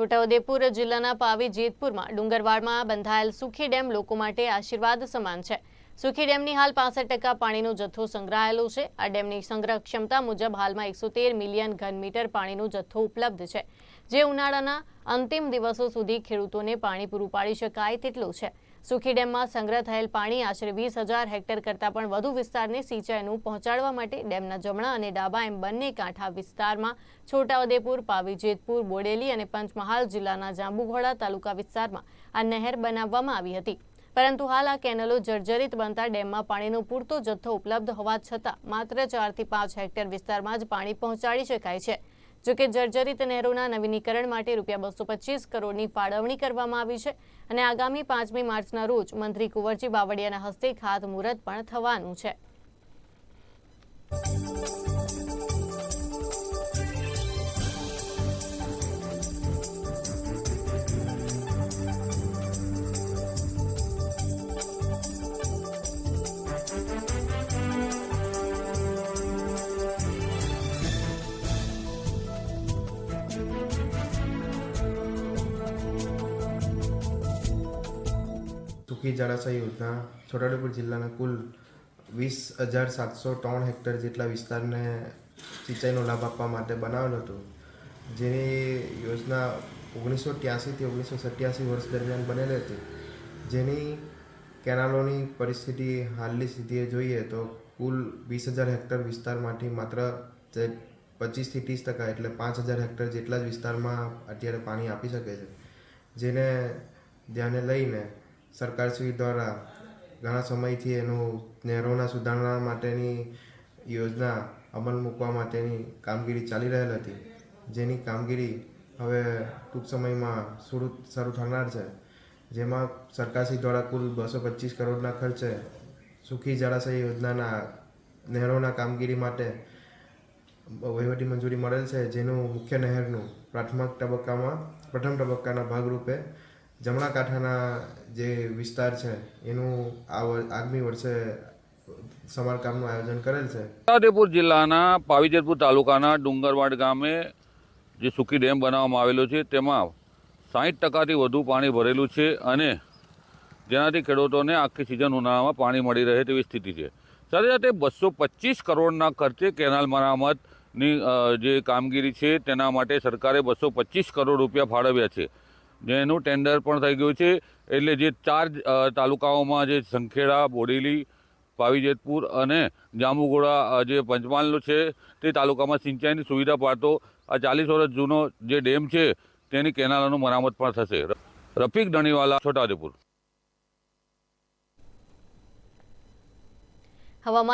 છોટાઉદેપુર જિલ્લાના પાવી જેતપુરમાં ડુંગરવાડમાં બંધાયેલ સુખી ડેમ લોકો માટે આશીર્વાદ સમાન છે. સુખી ડેમની હાલ પાસઠ ટકા પાણીનો જથ્થો સંગ્રહાયેલો છે. આ ડેમની સંગ્રહ ક્ષમતા મુજબ હાલમાં એકસો તેર મિલિયન ઘનમીટર પાણીનો જથ્થો ઉપલબ્ધ છે. જે ઉનાળાના અંતિમ દિવસો સુધી ખેડૂતોને પાણી પૂરું પાડી શકાય તેટલું છે. સુખી ડેમમાં સંગ્રહ થયેલ પાણી આશરે વીસ હજાર હેક્ટર કરતાં પણ વધુ વિસ્તારને સિંચાઈનું પહોંચાડવા માટે ડેમના જમણા અને ડાબા એમ બંને કાંઠા વિસ્તારમાં છોટાઉદેપુર, પાવી જેતપુર, બોડેલી અને પંચમહાલ જિલ્લાના જાંબુઘોડા તાલુકા વિસ્તારમાં આ નહેર બનાવવામાં આવી હતી. પરંતુ હાલ આ કેનલો જર્જરિત બનતા ડેમમાં પાણીનો પૂરતો જથ્થો ઉપલબ્ધ હોવા છતાં માત્ર ચારથી પાંચ હેક્ટર વિસ્તારમાં જ પાણી પહોંચાડી શકાય છે. જોકે જર્જરિત નહેરોના નવીનીકરણ માટે રૂપિયા બસો પચીસ કરોડની ફાળવણી કરવામાં આવી છે અને આગામી પાંચમી માર્ચના રોજ મંત્રી કુંવરજી બાવળિયાના હસ્તે ખાતમુહૂર્ત પણ થવાનું છે. સુખી જળાશય યોજના છોટાઉદેપુર જિલ્લાના કુલ વીસ હજાર સાતસો ત્રણ હેક્ટર જેટલા વિસ્તારને સિંચાઈનો લાભ આપવા માટે બનાવેલો હતો. જેની યોજના ઓગણીસો ત્યાસીથી ઓગણીસો સત્યાસી વર્ષ દરમિયાન બનેલી હતી. જેની કેનાલોની પરિસ્થિતિ હાલની સ્થિતિએ જોઈએ તો કુલ વીસ હજાર હેક્ટર વિસ્તારમાંથી માત્ર પચીસથી ત્રીસ ટકા એટલે પાંચ હજાર હેક્ટર જેટલા જ વિસ્તારમાં અત્યારે પાણી આપી શકે છે. જેને ધ્યાને લઈને સરકારશ્રી દ્વારા ઘણા સમયથી એનું નહેરોના સુધારણા માટેની યોજના અમલ મૂકવા માટેની કામગીરી ચાલી રહેલ હતી. જેની કામગીરી હવે ટૂંક સમયમાં શરૂ શરૂ થનાર છે. જેમાં સરકારશ્રી દ્વારા કુલ બસો પચીસ કરોડના ખર્ચે સુખી જળાશય યોજનાના નહેરોના કામગીરી માટે વહીવટી મંજૂરી મળેલ છે. જેનું મુખ્ય નહેરનું પ્રાથમિક તબક્કામાં, પ્રથમ તબક્કાના ભાગરૂપે જમણા કાંઠાના જે વિસ્તાર છે, એનું આ આગામી વર્ષે સમારકામનું આયોજન કરેલ છે. છોટાઉદેપુર જિલ્લાના પાવીજેતપુર તાલુકાના ડુંગરવાડ ગામે જે સુખી ડેમ બનાવવામાં આવેલો છે, તેમાં સાહીઠ ટકાથી વધુ પાણી ભરેલું છે અને જેનાથી ખેડૂતોને આખી સિઝન ઉનાળામાં પાણી મળી રહે તેવી સ્થિતિ છે. સાથે સાથે બસો પચીસ કરોડના ખર્ચે કેનાલ મરામતની જે કામગીરી છે, તેના માટે સરકારે બસો પચીસ કરોડ રૂપિયા ફાળવ્યા છે. જેનું ટેન્ડર પણ થઈ ગયું છે. એટલે જે ચાર તાલુકાઓમાં જે સંખેડા, બોડેલી, પાવીજેતપુર અને જાંબુઘોડા જે પંચમહાલનો છે, તે તાલુકામાં સિંચાઈની સુવિધા પાડતો આ ચાલીસ વર્ષ જૂનો જે ડેમ છે, તેની કેનાલોનું મરામત પણ થશે. રફીક ધણીવાલા, છોટાઉદેપુર. હવામાન